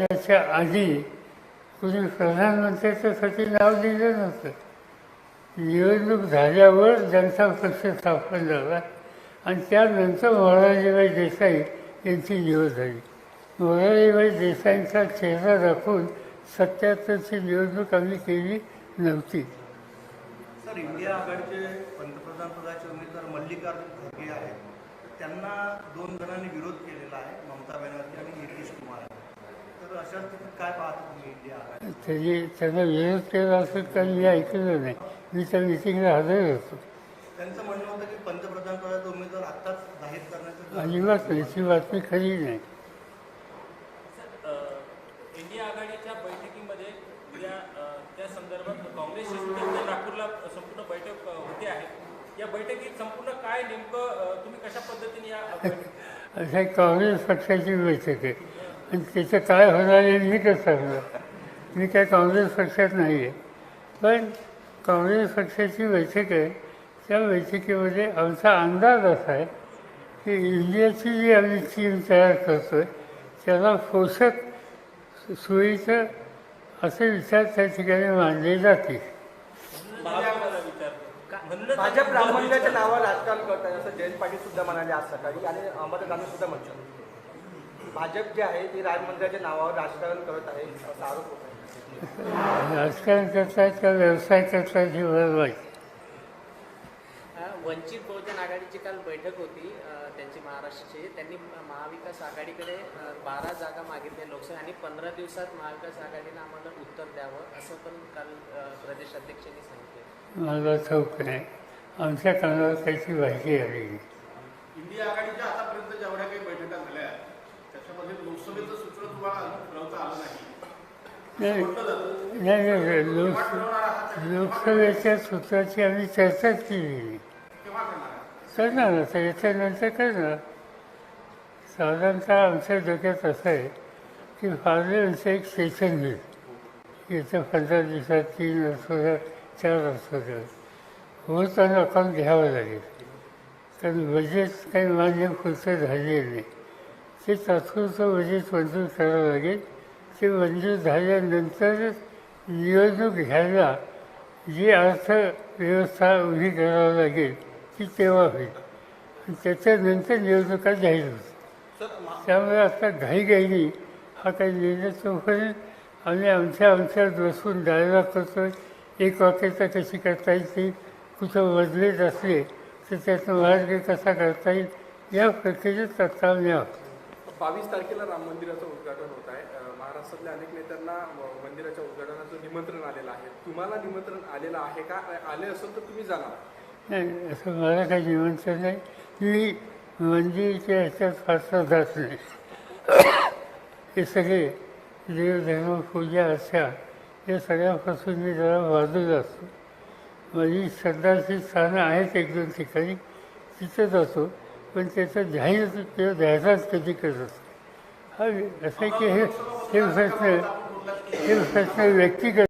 त्याच्या आधी कुणी प्रधानमंत्र्याच्यासाठी नाव दिलं नव्हतं. निवडणूक झाल्यावर जनता पक्ष स्थापन झाला आणि त्यानंतर मोरारीबाई देसाई यांची निवड झाली. मोरारीबाई देसाईंचा चेहरा दाखवून सत्याहत्तरची निवडणूक आम्ही केली नव्हती. सर इंडिया आघाडीचे पंतप्रधान पदाचे उमेदवार मल्लिकार्जुन खरगे आहेत. त्यांना दोन जणांनी विरोध केलेला आहे ममता बॅनर्जी आणि नितीश कुमार. तरी त्यांना विरोध केला असेल तर मी ऐकलं नाही. मी त्या मिटिंगला हजर होतो. त्यांचं म्हणणं होतं की पंतप्रधान पदाचा उमेदवार आत्ताच जाहीर करण्याचं अजिबात नाही ती बातमी खरी नाही. इंडिया आघाडीच्या बैठकीमध्ये उद्या त्या संदर्भात काँग्रेस नागपूरला संपूर्ण बैठक होते आहे. या बैठकीत संपूर्ण काय नेमकं तुम्ही कशा पद्धतीने या काँग्रेस पक्षाची बैठक आहे. आणि त्याचं काय होणार आहे मी कसं सांगणार? मी काय काँग्रेस पक्षात नाही आहे. पण काँग्रेस पक्षाची बैठक आहे. त्या बैठकीमध्ये आमचा अंदाज असा आहे की इंडियाची जी आम्ही टीम तयार करतो आहे त्याला पोषक सोयीचं असे विचार त्या ठिकाणी मांडले जातील. भाजप राम नावावर राजकारण करत आहे जयंत पाटील सुद्धा म्हणाले आज सकाळी आणि अहमद गांधी सुद्धा म्हणतात. भाजप जे आहे ते राम मंदिराच्या नावावर राजकारण करत आहे असा आरोप होत आहे. राजकारण करतायत का व्यवसाय करतायत ही अ, वंचित बहुजन आघाडीची काल बैठक होती त्यांची महाराष्ट्राची. त्यांनी महाविकास आघाडीकडे बारा जागा मागितल्या लोकसभा आणि पंधरा दिवसात महाविकास आघाडीनं आम्हाला उत्तर द्यावं असं पण काल अ, प्रदेश अध्यक्षांनी सांगितलं. मला ठाऊक नाही. आमच्या कानावर त्याची माहिती आली. इंडिया आघाडीच्या आतापर्यंत जेवढ्या काही बैठका झाल्या आहेत, त्याच्यामध्ये लोकसभेचं सूत्र तुम्हाला अजून ठरवता आलं नाही नाही नाही नाही लोक लोकसभेच्या सूत्राची आम्ही चर्चाच केली. करणार ना करणार याच्यानंतर करणार. साधारणतः आमच्या डोक्यात असं आहे की पार्लमेंटचं एक सेशन घेईल याचं पंधरा दिवसात तीन असू द्या चार असू द्या होताना अकाउंट घ्यावं लागेल. कारण बजेट काही मान्य पुढचं झालेलं नाही. ते तात्पुरतं बजेट मंजूर करावं लागेल. ते मंजूर झाल्यानंतर निवडणूक घ्यायला जी अर्थव्यवस्था उभी करावी लागेल ती तेव्हा होईल. आणि त्याच्यानंतर निवडणुका जाहीर होतील. त्यामुळे आता घाईघाईने हा काही निर्णय तोपर्यंत आम्ही आमच्या आमच्यात बसून डायलॉग करतो एक वाक्यता कशी करता येईल ती? कुठं बदलेत असले तर त्यातून मार्ग कसा करता येईल? या प्रक्रियेत तत्काळ न्यावं. बावीस तारखेला राम मंदिराचं उद्घाटन होत आहे. पक्षातल्या अनेक नेत्यांना मंदिराच्या उद्घाटनाचं निमंत्रण आलेलं आहे. तुम्हाला निमंत्रण आलेलं आहे का? आले असेल तर तुम्ही जाणार. नाही असं मला काही निमंत्रण नाही. मी मंदिरच्या ह्याच्यात फारसा जात नाही. हे सगळे देवधर्म पूजा अशा या सगळ्यापासून मी जरा बाजूला असतो. माझी श्रद्धाची स्थानं आहेत एक दोन ठिकाणी. तिथं जातो पण त्याचं ध्यान किंवा द्यायचाच कधी करत असतो. हा असं आहे की हे हे प्रश्न हे प्रश्न व्यक्तिगत